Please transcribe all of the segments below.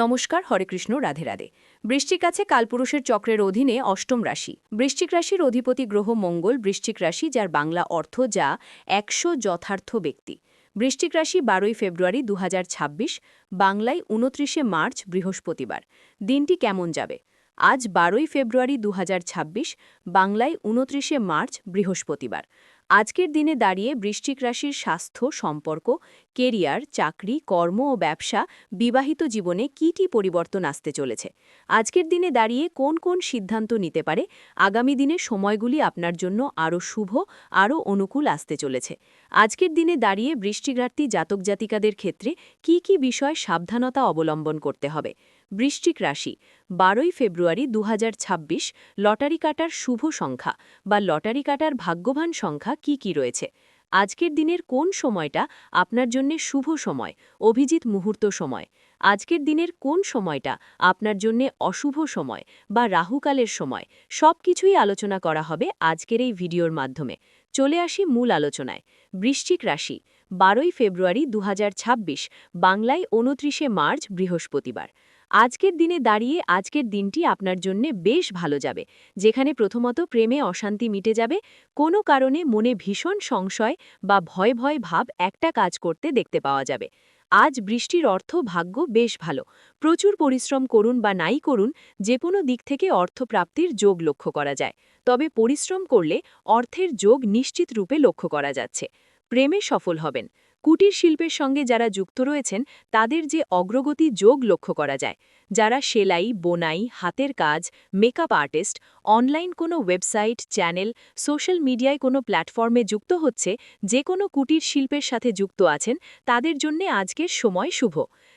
নমস্কার হরেকৃষ্ণ রাধে রাধে। বৃশ্চিক আছে কালপুরুষের চক্রের অধীনে অষ্টম রাশি। বৃশ্চিক রাশির অধিপতি গ্রহ মঙ্গল, বৃশ্চিক রাশি যার বাংলা অর্থ যা একশো যথার্থ ব্যক্তি। বৃশ্চিক রাশি বারোই ফেব্রুয়ারি দু হাজার ছাব্বিশ, বাংলায় উনত্রিশে মার্চ, বৃহস্পতিবার। দিনটি কেমন যাবে? আজ বারোই ফেব্রুয়ারি দু হাজার ছাব্বিশ, বাংলায় উনত্রিশে মার্চ, বৃহস্পতিবার। আজকের দিনে দাঁড়িয়ে বৃশ্চিক রাশির স্বাস্থ্য সম্পর্ক, কেরিয়ার, চাকরি, কর্ম ও ব্যবসা বিবাহিত জীবনে কী কী পরিবর্তন আসতে চলেছে? আজকের দিনে দাঁড়িয়ে কোন কোন সিদ্ধান্ত নিতে পারে? আগামী দিনে সময়গুলি আপনার জন্য আরও শুভ, আরও অনুকূল আসতে চলেছে। আজকের দিনে দাঁড়িয়ে বৃষ্টিঘাটতি জাতক জাতিকাদের ক্ষেত্রে কি কি বিষয় সাবধানতা অবলম্বন করতে হবে? বৃশ্চিক রাশি, বারোই ফেব্রুয়ারি দু হাজার ছাব্বিশ, লটারি কাটার শুভ সংখ্যা বা লটারি কাটার ভাগ্যবান সংখ্যা কি কি রয়েছে? আজকের দিনের কোন সময়টা আপনার জন্য শুভ সময়? অভিজিৎ মুহূর্ত সময়। আজকের দিনের কোন সময়টা আপনার জন্য অশুভ সময় বা রাহুকালের সময়? সব কিছুই আলোচনা করা হবে আজকের এই ভিডিওর মাধ্যমে। চলে আসি মূল আলোচনায়। বৃশ্চিক রাশি, বারোই ফেব্রুয়ারি দু হাজার ছাব্বিশ, বাংলায় উনত্রিশে মার্চ বৃহস্পতিবার। আজকের দিনে দাঁড়িয়ে আজকের দিনটি আপনার জন্য বেশ ভালো যাবে, যেখানে প্রথমত প্রেমে অশান্তি মিটে যাবে, কোনো কারণে মনে ভীষণ সংশয় বা ভয় ভয় ভাব একটা কাজ করতে দেখতে পাওয়া যাবে। আজ বৃষ্টির অর্থ ভাগ্য বেশ ভালো, প্রচুর পরিশ্রম করুন বা নাই করুন, যে কোনো দিক থেকে অর্থপ্রাপ্তির যোগ লক্ষ্য করা যায়, তবে পরিশ্রম করলে অর্থের যোগ নিশ্চিত রূপে লক্ষ্য করা যাচ্ছে। প্রেমে সফল হবেন। কুটির শিল্পের সঙ্গে যারা যুক্ত রয়েছেন, তাদের যে অগ্রগতি যোগ লক্ষ্য করা যায়। যারা সেলাই, বোনাই, হাতের কাজ মেকআপ আর্টিস্ট অনলাইন কোনো ওয়েবসাইট চ্যানেল সোশ্যাল মিডিয়ায় কোনো প্ল্যাটফর্মে যুক্ত হচ্ছে, যে কোনো কুটির শিল্পের সাথে যুক্ত আছেন, তাদের জন্য আজকের সময় শুভ।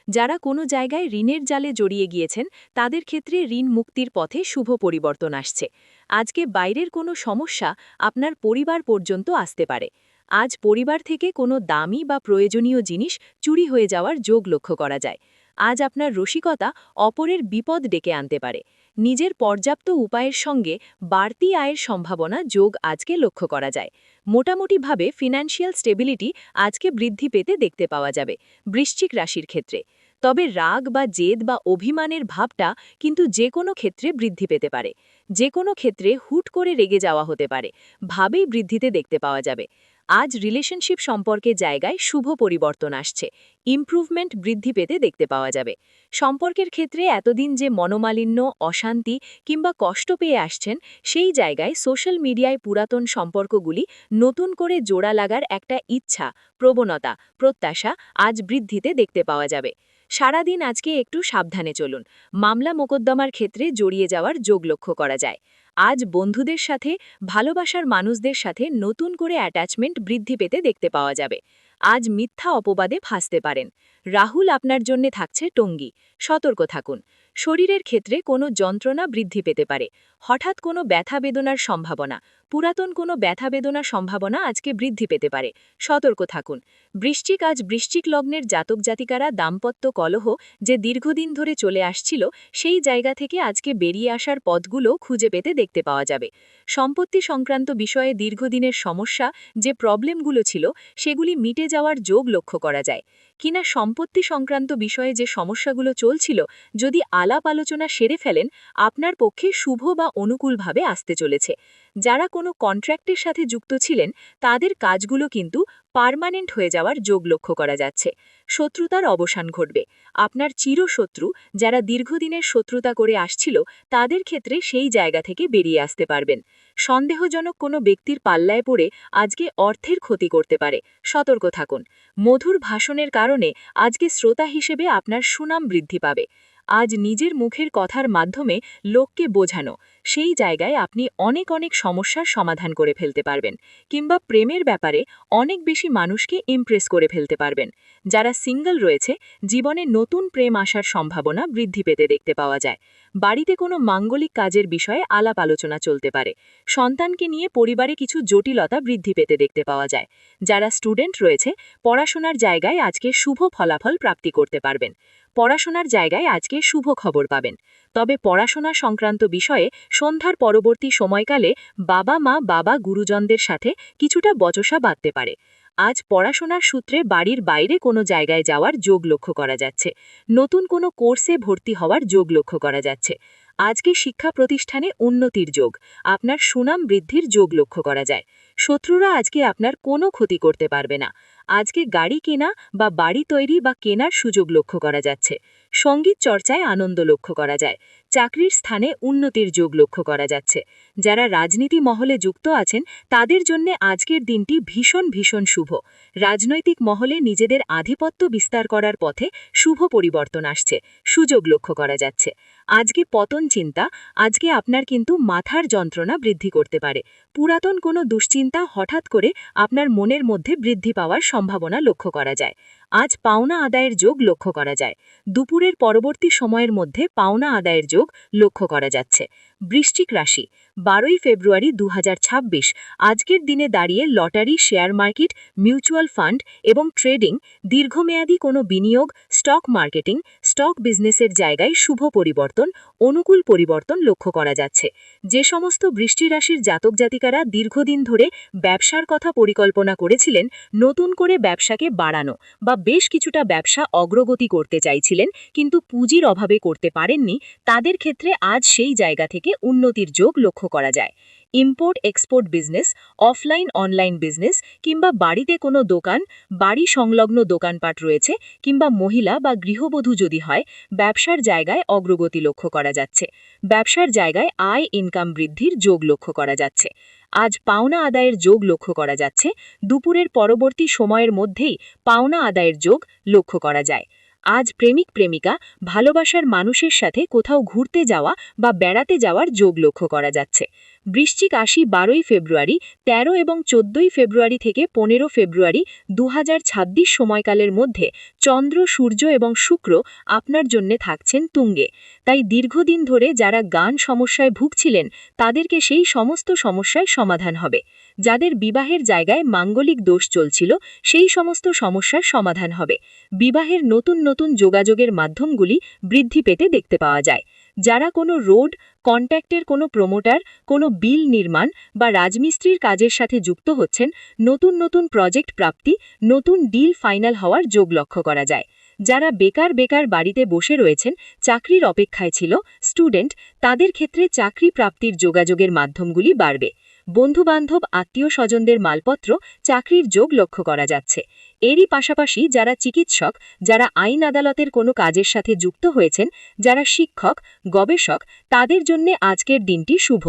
যারা কোনো জায়গায় ঋণের জালে জড়িয়ে গিয়েছেন, তাদের ক্ষেত্রে ঋণ মুক্তির পথে শুভ পরিবর্তন আসছে। আজকে বাইরের কোনো সমস্যা আপনার পরিবার পর্যন্ত আসতে পারে। আজ পরিবার থেকে কোনো দামি বা প্রয়োজনীয় জিনিস চুরি হয়ে যাওয়ার যোগ লক্ষ্য করা যায়। আজ আপনার রসিকতা অপরের বিপদ ডেকে আনতে পারে। নিজের পর্যাপ্ত উপায়ের সঙ্গে বাড়তি আয়ের সম্ভাবনা যোগ আজকে লক্ষ্য করা যায়। মোটামুটিভাবে ফিনান্সিয়াল স্টেবিলিটি আজকে বৃদ্ধি পেতে দেখতে পাওয়া যাবে বৃশ্চিক রাশির ক্ষেত্রে। তবে রাগ বা জেদ বা অভিমানের ভাবটা কিন্তু যে কোনো ক্ষেত্রে বৃদ্ধি পেতে পারে। যে কোনো ক্ষেত্রে হুট করে রেগে যাওয়া হতে পারে। ভাবেই বৃদ্ধিতে দেখতে পাওয়া যাবে। আজ রিলেশনশিপ সম্পর্কে জায়গায় শুভ পরিবর্তন আসছে। ইমপ্রুভমেন্ট বৃদ্ধি পেতে দেখতে পাওয়া যাবে। সম্পর্কের ক্ষেত্রে এতদিন যে মনোমালিন্য, অশান্তি কিংবা কষ্ট পেয়ে আসছেন, সেই জায়গায় সোশ্যাল মিডিয়ায় পুরাতন সম্পর্কগুলি নতুন করে জোড়া লাগার একটা ইচ্ছা, প্রবণতা, প্রত্যাশা আজ বৃদ্ধিতে দেখতে পাওয়া যাবে। সারাদিন আজকে একটু সাবধানে চলুন। মামলা মোকদ্দমার ক্ষেত্রে জড়িয়ে যাওয়ার যোগ লক্ষ্য করা যায়। আজ বন্ধুদের সাথে, ভালোবাসার মানুষদের সাথে নতুন করে অ্যাটাচমেন্ট বৃদ্ধি পেতে দেখতে পাওয়া যাবে। আজ মিথ্যা অপবাদে ফাঁসতে পারেন। রাহুল আপনার জন্য থাকছে টঙ্গি। সতর্ক থাকুন। শরীরের ক্ষেত্রে কোনো যন্ত্রণা বৃদ্ধি পেতে পারে। হঠাৎ কোনো ব্যথা বেদনার সম্ভাবনা। পুরাতন কোনো ব্যথা বেদনার সম্ভাবনা আজকে বৃদ্ধি পেতে পারে। সতর্ক থাকুন। বৃশ্চিক আজ বৃশ্চিক লগ্নের জাতক জাতিকারা দাম্পত্য কলহ যে দীর্ঘদিন ধরে চলে আসছিল, সেই জায়গা থেকে আজকে বেরিয়ে আসার পথগুলো খুঁজে পেতে দেখতে পাওয়া যাবে। সম্পত্তি সংক্রান্ত বিষয়ে দীর্ঘদিনের সমস্যা, যে প্রবলেমগুলো ছিল, সেগুলি মিটে যাওয়ার যোগ লক্ষ্য করা যায়। কিনা সম্পত্তি সংক্রান্ত বিষয়ে যে সমস্যাগুলো চলছিল, যদি আলাপ আলোচনা সেরে ফেলেন, আপনার পক্ষে শুভ বা অনুকূলভাবে আসতে চলেছে। যারা কোনো কন্ট্রাক্টের সাথে যুক্ত ছিলেন, তাদের কাজগুলো কিন্তু পার্মানেন্ট হয়ে যাওয়ার যোগ লক্ষ্য করা যাচ্ছে। শত্রুতার অবসান ঘটবে। আপনার চিরশত্রু যারা দীর্ঘদিনের শত্রুতা করে আসছিল, তাদের ক্ষেত্রে সেই জায়গা থেকে বেরিয়ে আসতে পারবেন। সন্দেহজনক কোনো ব্যক্তির পাল্লায় পড়ে আজকে অর্থের ক্ষতি করতে পারে। সতর্ক থাকুন। মধুর ভাষণের কারণে আজকে শ্রোতা হিসেবে আপনার সুনাম বৃদ্ধি পাবে। আজ নিজের মুখের কথার মাধ্যমে লোককে বোঝানো। সেই জায়গায় আপনি অনেক অনেক সমস্যার সমাধান করে ফেলতে পারবেন কিংবা প্রেমের ব্যাপারে অনেক বেশি মানুষকে ইমপ্রেস করে ফেলতে পারবেন। যারা সিঙ্গল রয়েছে, জীবনে নতুন প্রেম আসার সম্ভাবনা বৃদ্ধি পেতে দেখতে পাওয়া যায়। বাড়িতে কোনো মাঙ্গলিক কাজের বিষয়ে আলাপ আলোচনা চলতে পারে। সন্তানকে নিয়ে পরিবারে কিছু জটিলতা বৃদ্ধি পেতে দেখতে পাওয়া যায়। যারা স্টুডেন্ট রয়েছে, পড়াশোনার জায়গায় আজকে শুভ ফলাফল প্রাপ্তি করতে পারবেন। পড়াশোনার জায়গায় আজকে শুভ খবর পাবেন। তবে পড়াশোনা সংক্রান্ত বিষয়ে সন্ধ্যার পরবর্তী সময়কালে বাবা মা, বাবা গুরুজনদের সাথে কিছুটা বচসা বাঁধতে পারে। আজ পড়াশোনার সূত্রে বাড়ির বাইরে কোনো জায়গায় যাওয়ার যোগ লক্ষ্য করা যাচ্ছে। নতুন কোনো কোর্সে ভর্তি হওয়ার যোগ লক্ষ্য করা যাচ্ছে। আজকে শিক্ষা প্রতিষ্ঠানে উন্নতির যোগ, আপনার সুনাম বৃদ্ধির যোগ লক্ষ্য করা যায়। শত্রুরা আজকে আপনার কোনো ক্ষতি করতে পারবে না। আজকে গাড়ি কেনা বা বাড়ি তৈরি বা কেনার সুযোগ লক্ষ্য করা যাচ্ছে। সংগীত চর্চায় আনন্দ লক্ষ্য করা যায়। চাকরির স্থানে উন্নতির যোগ লক্ষ্য করা যাচ্ছে। যারা রাজনীতি মহলে যুক্ত আছেন, তাদের জন্য আজকের দিনটি ভীষণ ভীষণ শুভ। রাজনৈতিক মহলে নিজেদের আধিপত্য বিস্তার করার পথে শুভ পরিবর্তন আসছে, সুযোগ লক্ষ্য করা যাচ্ছে। আজকে পতন চিন্তা, আজকে আপনার কিন্তু মাথার যন্ত্রণা বৃদ্ধি করতে পারে। পুরাতন কোনো দুশ্চিন্তা হঠাৎ করে আপনার মনের মধ্যে বৃদ্ধি পাওয়ার সম্ভাবনা লক্ষ্য করা যায়। আজ পাওনা আদায়ের যোগ লক্ষ্য করা যায়। দুপুরের পরবর্তী সময়ের মধ্যে পাওনা আদায়ের যোগ লক্ষ্য করা যাচ্ছে। বৃশ্চিক রাশি, বারোই ফেব্রুয়ারি দু হাজার ছাব্বিশ। আজকের দিনে দাঁড়িয়ে lottery, share market, mutual fund এবং ট্রেডিং, দীর্ঘমেয়াদী কোনো বিনিয়োগ, স্টক মার্কেটিং, স্টক বিজনেসের জায়গায় শুভ পরিবর্তন, অনুকূল পরিবর্তন লক্ষ্য করা যাচ্ছে। যে সমস্ত বৃষ্টি রাশির জাতক জাতিকারা দীর্ঘদিন ধরে ব্যবসার কথা পরিকল্পনা করেছিলেন, নতুন করে ব্যবসাকে বাড়ানো বা বেশ কিছুটা ব্যবসা অগ্রগতি করতে চাইছিলেন, কিন্তু পুঁজির অভাবে করতে পারেননি, তাদের ক্ষেত্রে আজ সেই জায়গা থেকে উন্নতির যোগ লক্ষ্য করা যায়। Import export business offline online business কিংবা বাড়িতে কোনো দোকান, বাড়ি সংলগ্ন দোকানপাট রয়েছে কিংবা মহিলা বা গৃহবধূ যদি হয়, ব্যবসার জায়গায় অগ্রগতি লক্ষ্য করা যাচ্ছে। ব্যবসার জায়গায় আয় ইনকাম বৃদ্ধির যোগ লক্ষ্য করা যাচ্ছে। আজ পাওনা আদায়ের যোগ লক্ষ্য করা যাচ্ছে। দুপুরের পরবর্তী সময়ের মধ্যেই পাওনা আদায়ের যোগ লক্ষ্য করা যায়। আজ প্রেমিক প্রেমিকা ভালোবাসার মানুষের সাথে কোথাও ঘুরতে যাওয়া বা বেড়াতে যাওয়ার যোগ লক্ষ্য করা যাচ্ছে। বৃশ্চিক আশি বারোই ফেব্রুয়ারি ১৩ এবং চোদ্দই ফেব্রুয়ারি থেকে পনেরো ফেব্রুয়ারি দু হাজার ছাব্বিশ সময়কালের মধ্যে চন্দ্র, সূর্য এবং শুক্র আপনার জন্যে থাকছেন তুঙ্গে। তাই দীর্ঘদিন ধরে যারা গান সমস্যায় ভুগছিলেন, তাদেরকে সেই সমস্ত সমস্যায় সমাধান হবে। যাদের বিবাহের জায়গায় মাঙ্গলিক দোষ চলছিল, সেই সমস্ত সমস্যার সমাধান হবে। বিবাহের নতুন নতুন যোগাযোগের মাধ্যমগুলি বৃদ্ধি পেতে দেখতে পাওয়া যায়। যারা কোনো রোড কন্ট্যাক্টের কোনো প্রমোটার, কোনো বিল নির্মাণ বা রাজমিস্ত্রির কাজের সাথে যুক্ত হচ্ছেন, নতুন নতুন প্রজেক্ট প্রাপ্তি, নতুন ডিল ফাইনাল হওয়ার যোগ লক্ষ্য করা যায়। যারা বেকার বেকার বাড়িতে বসে রয়েছেন, চাকরির অপেক্ষায় ছিল, স্টুডেন্ট, তাদের ক্ষেত্রে চাকরি প্রাপ্তির যোগাযোগের মাধ্যমগুলি বাড়বে। বন্ধুবান্ধব, আত্মীয় স্বজনদের মালপত্র, চাকরির যোগ লক্ষ্য করা যাচ্ছে। এরই পাশাপাশি যারা চিকিৎসক, যারা আইন আদালতের কোনো কাজের সাথে যুক্ত হয়েছেন, যারা শিক্ষক, গবেষক, তাদের জন্য আজকের দিনটি শুভ।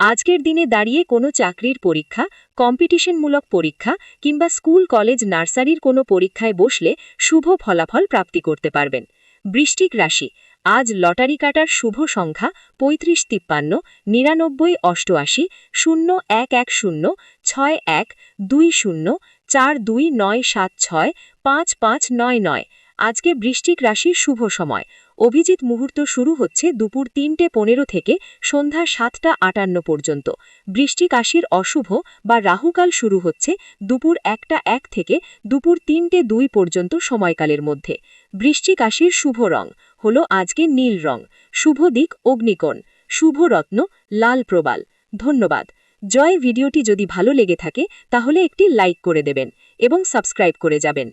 আজকের দিনে দাঁড়িয়ে কোনো চাকরির পরীক্ষা, কম্পিটিশনমূলক পরীক্ষা কিংবা স্কুল, কলেজ, নার্সারির কোনো পরীক্ষায় বসলে শুভ ফলাফল প্রাপ্তি করতে পারবেন। বৃষ্টিক রাশি, আজ লটারি কাটার শুভ সংখ্যা পঁয়ত্রিশ তিপ্পান্ন, নিরানব্বই অষ্টআশি, শূন্য এক এক শূন্য, ছয় এক দুই শূন্য চার দুই নয় সাত ছয়, পাঁচ পাঁচ নয় নয়। আজকে বৃষ্টিক রাশির শুভ সময়। অভিজিৎ মুহূর্ত শুরু হচ্ছে দুপুর তিনটে পনেরো থেকে সন্ধ্যা সাতটা আটান্ন পর্যন্ত। বৃষ্টিক রাশির অশুভ বা রাহুকাল শুরু হচ্ছে দুপুর একটা এক থেকে দুপুর তিনটে দুই পর্যন্ত সময়কালের মধ্যে। বৃষ্টিক রাশির শুভ রং হল আজকে নীল রং। শুভ দিক অগ্নিকোণ। শুভ রত্ন লাল প্রবাল। ধন্যবাদ। জয় ভিডিওটি যদি ভালো লেগে থাকে, তাহলে একটি লাইক করে দেবেন এবং সাবস্ক্রাইব করে যাবেন।